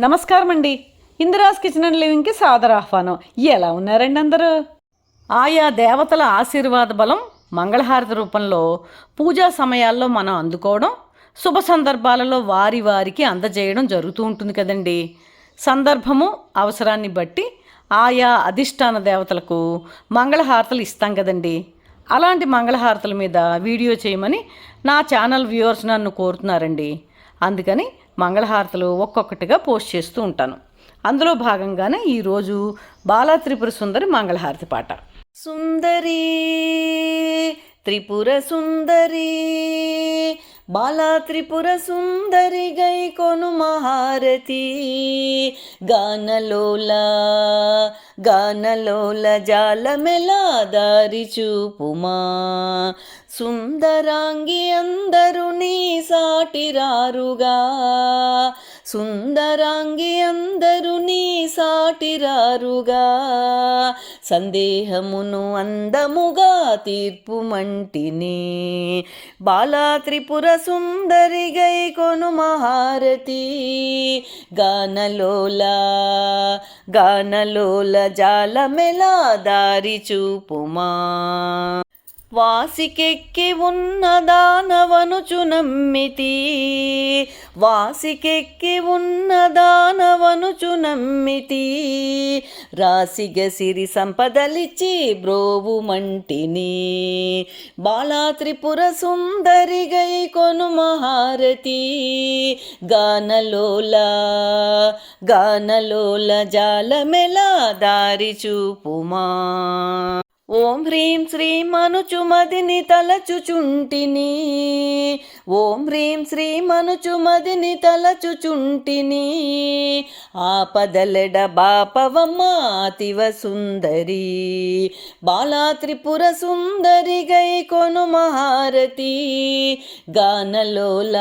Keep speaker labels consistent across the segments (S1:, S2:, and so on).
S1: నమస్కారం అండి Indira's kitchen and లివింగ్కి సాదర ఆహ్వానం. ఎలా ఉన్నారండి అందరూ? ఆయా దేవతల ఆశీర్వాద బలం మంగళహారతి రూపంలో పూజా సమయాల్లో మనం అందుకోవడం శుభ సందర్భాలలో వారి వారికి అందజేయడం జరుగుతూ ఉంటుంది కదండి. సందర్భము అవసరాన్ని బట్టి ఆయా అధిష్టాన దేవతలకు మంగళహారతలు ఇస్తాం కదండి. అలాంటి మంగళహారతల మీద వీడియో చేయమని నా ఛానల్ వ్యూవర్స్ నన్ను కోరుతున్నారండి. అందుకని మంగళహారతలు ఒక్కొక్కటిగా పోస్ట్ చేస్తూ ఉంటాను. అందులో భాగంగానే ఈరోజు బాలా త్రిపుర సుందరి మంగళహారతి పాట. సుందరి త్రిపుర సుందరి బాలా త్రిపుర సుందరి గై కొను మహారతి గానలోల గానలోల జాలమెలా దారి చూపుమా. సుందరాంగి అందరు నీ సాటిరారుగా. సుందరాంగి అందరు నీ సాటిరారుగా సందేహమును అందముగా తీర్పు మంటిని బాలా త్రిపుర సుందరి గై కొను మహారతి. గానలోల గానలోల జాలమెలా దారి చూపుమా. వాసికెక్కి ఉన్న దానవనుచు నమ్మితి. వాసికెక్కి ఉన్న దానవనుచు నమ్మితి. రాసిగ సిరి సంపదలిచ్చి బ్రోవు మంటిని. బాలా త్రిపుర సుందరి గై కొను మహారతి. గానలోల గానలోల జాలమెలా దారి చూపుమా. హ్రీం శ్రీం అనుచుమదిని తలచుచుంటిని. ఓం హ్రీం శ్రీం అనుచుమదిని తలచుచుంటిని. ఆపదలెడ బాపవమ్మ అతివ సుందరి. బాలా త్రిపుర సుందరి గై కొను మహారతి. గానలోల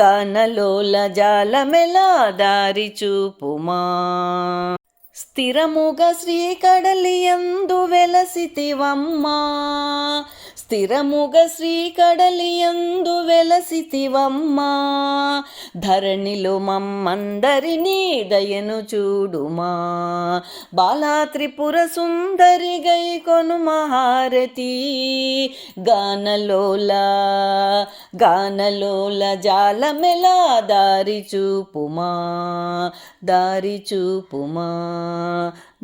S1: గానలోల జాలమెలా దారి చూపుమా. స్థిరముగా శ్రీకడలియందు వెలసితివమ్మా. స్థిరముగ శ్రీకడలియందు వెలసితివమ్మా. ధరణిలో మమ్మందరినీ దయను చూడుమా. బాలా త్రిపుర సుందరి గై కొను మహారతి. గానలోల గానలోల జాలమెలా దారి చూపుమా. దారి చూపుమా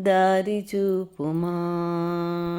S1: దారి చూపుమా.